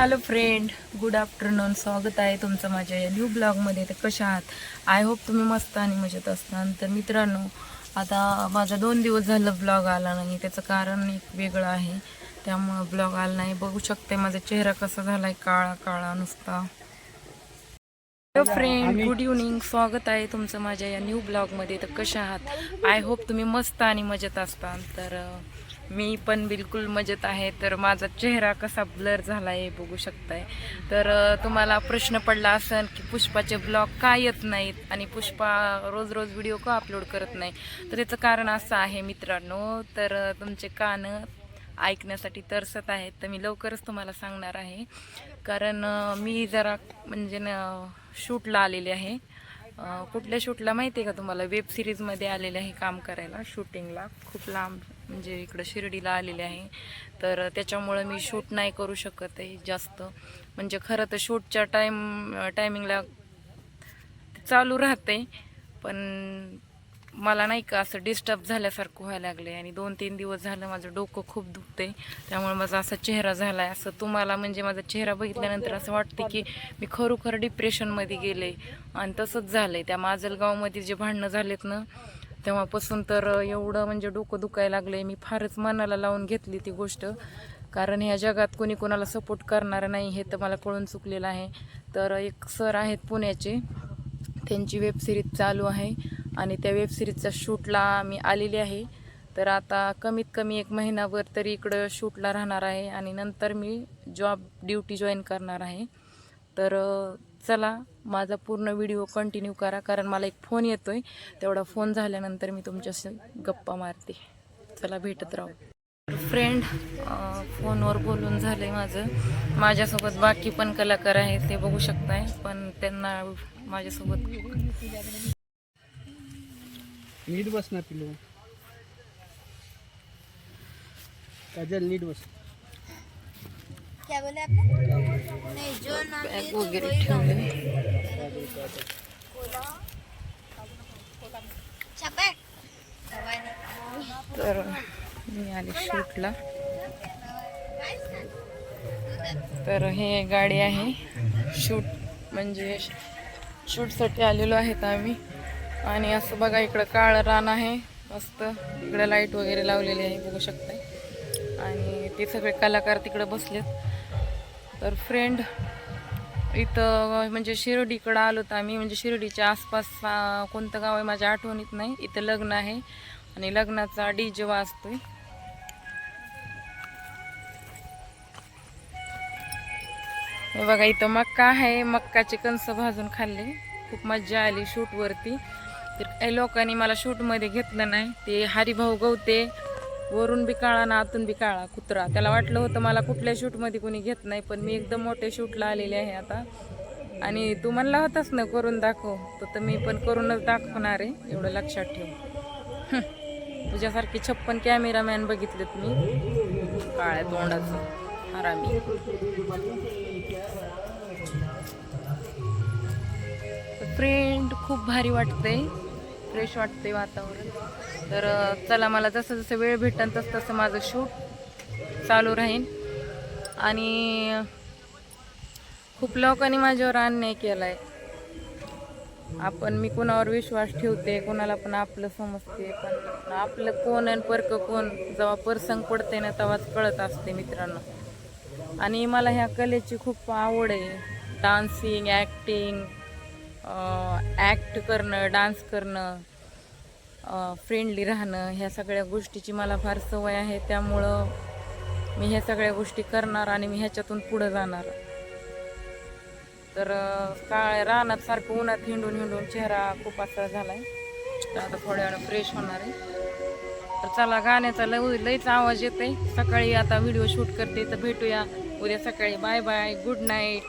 Hello friend good afternoon स्वागत आहे तुमचं माझ्या या न्यू ब्लॉगमध्ये तर कशा आहात? आय होप तुम्ही मस्त आणि मजेत असणार तर मित्रांनो आता माझा दोन दिवस झालं ब्लॉग आला नाही. त्याचं कारण एक वेगळं आहे. त्यामुळं ब्लॉग आला नाही. बघू शकते माझा चेहरा कसा झाला आहे काळा काळा नुसता. हॅलो फ्रेंड गुड इव्हनिंग स्वागत आहे तुमचं माझ्या या न्यू ब्लॉगमध्ये तर कशा आहात? आय होप तुम्ही मस्त आणि मजेत असताल तर मी पण बिलकुल मजेत आहे. तर माझा चेहरा कसा ब्लर झाला आहे बघू शकताय. तर तुम्हाला प्रश्न पडला असेल की पुष्पाचे ब्लॉग का येत नाहीत आणि पुष्पा रोज रोज व्हिडिओ का अपलोड करत नाही? तर याचं कारण असं आहे मित्रांनो. तर तुमचे कान ऐकण्यासाठी तरसत आहेत. तर मी लवकरच तुम्हाला सांगणार आहे. कारण मी जरा म्हणजे न शूटला आलेले आहे. कुठल्या शूटला माहिती आहे का तुम्हाला? वेब सिरीजमध्ये आलेले आहे काम करायला शूटिंगला. खूप लांब म्हणजे इकडं शिर्डीला आलेले आहे. तर त्याच्यामुळं मी शूट नाही करू शकत आहे जास्त. म्हणजे खरं तर शूटच्या टाईम टायमिंगला चालू राहते पण मला नाही का असं डिस्टर्ब झाल्यासारखं व्हायला लागले आणि दोन तीन दिवस झालं माझं डोकं खूप दुखते त्यामुळे माझा असा चेहरा झाला आहे असं तुम्हाला म्हणजे माझा चेहरा बघितल्यानंतर असं वाटते की मी खरोखर डिप्रेशनमध्ये गेले. आणि तसंच झालं आहे त्या माजलगावमध्ये जे भांडणं झालेत ना तेव्हापासून तर एवढं म्हणजे डोकं दुखायला लागलं मी फारच मनाला लावून घेतली ती गोष्ट. कारण ह्या जगात कोणी कोणाला सपोर्ट करणारं नाही हे तर मला कळून चुकलेलं आहे. तर एक सर आहेत पुण्याचे. त्यांची वेबसिरीज चालू आहे. आणि त्या वेबसिरीजच्या शूटला मी आलेली आहे. तर आता कमीत कमी एक महिनाभर तरी इकडं शूटला राहणार आहे आणि नंतर मी जॉब ड्युटी जॉईन करणार आहे. तर चला माझा पूर्ण व्हिडिओ कंटिन्यू करा कारण मला एक फोन येतो आहे तेवढा फोन झाल्यानंतर मी तुमच्याशी गप्पा मारते. चला भेटत राहू. फ्रेंड फोनवर बोलून झालं आहे माझं. माझ्यासोबत बाकी पण कलाकार आहेत ते बघू शकताय पण त्यांना माझ्यासोबत नीट बस ना पिलो काजल नीट बस। क्या बोले आपने? नहीं जो नाम थे वगैरे वही नाम है। तर मी आले शूटला तर हे गाडी आहे शूट म्हणजे शूटसाठी आलेलो आहेत आम्ही. आणि असं बघा इकडं काळं रान आहे. मस्त. इकडं लाइट वगैरे लावलेली आहे बघू शकताय. आणि ते सगळे कलाकार तिकडं बसलेत. तर फ्रेंड इथं म्हणजे शिर्डीकडं आलो तर आम्ही म्हणजे शिर्डीच्या आसपास कोणतं गाव आहे माझ्या आठवणीत नाही. इथं लग्न आहे. आणि लग्नाचा डी जे वाजतोय हे बघा इथं मक्का आहे. मक्काचे कंस भाजून खाल्ले. खूप मज्जा आली शूटवरती. तर काही लोकांनी मला शूटमध्ये घेतलं नाही. ते हरिभाऊ गवते वरून बी काळा ना आतून बी काळा कुत्रा. त्याला वाटलं होतं मला कुठल्या शूटमध्ये कोणी घेत नाही पण मी एकदम मोठे शूटला आलेले आहे आता. आणि तू म्हणला होतास ना करून दाखव. तर तर मी पण करूनच दाखवणार आहे एवढं लक्षात ठेव. तुझ्यासारखे छप्पन कॅमेरामॅन बघितलेत मी. काळ्या तोंडाचं. आरामी फ्रेंड खूप भारी वाटतंय. फ्रेश वाटते वातावरण. तर चला मला जसं जसं वेळ भेटेल तसं तसं माझं शूट चालू राहील आणि खूप लोकांनी माझ्यावर अन्याय केला आहे आपण मी कोणावर विश्वास ठेवते कोणाला पण आपलं समजते पण आपलं कोण आणि पर्क कोण जेव्हा प्रसंग पडते ना तेव्हाच कळत असते मित्रांनो. आणि मला ह्या कलेची खूप आवड आहे. डान्सिंग ॲक्टिंग ॲक्ट करणं डान्स करणं फ्रेंडली राहणं ह्या सगळ्या गोष्टीची मला फार सवय आहे. त्यामुळं मी ह्या सगळ्या गोष्टी करणार आणि मी ह्याच्यातून पुढं जाणार. तर काळ रानात सारखं उन्हात हिंडून हिंडून चेहरा खूप असा झालाय. तर आता थोड्या वेळा फ्रेश होणार आहे. तर चला गाण्याचा लय लईच आवाज येते सकाळी आता व्हिडिओ शूट करते तर भेटूया. उद्या सकाळी. Bye bye good night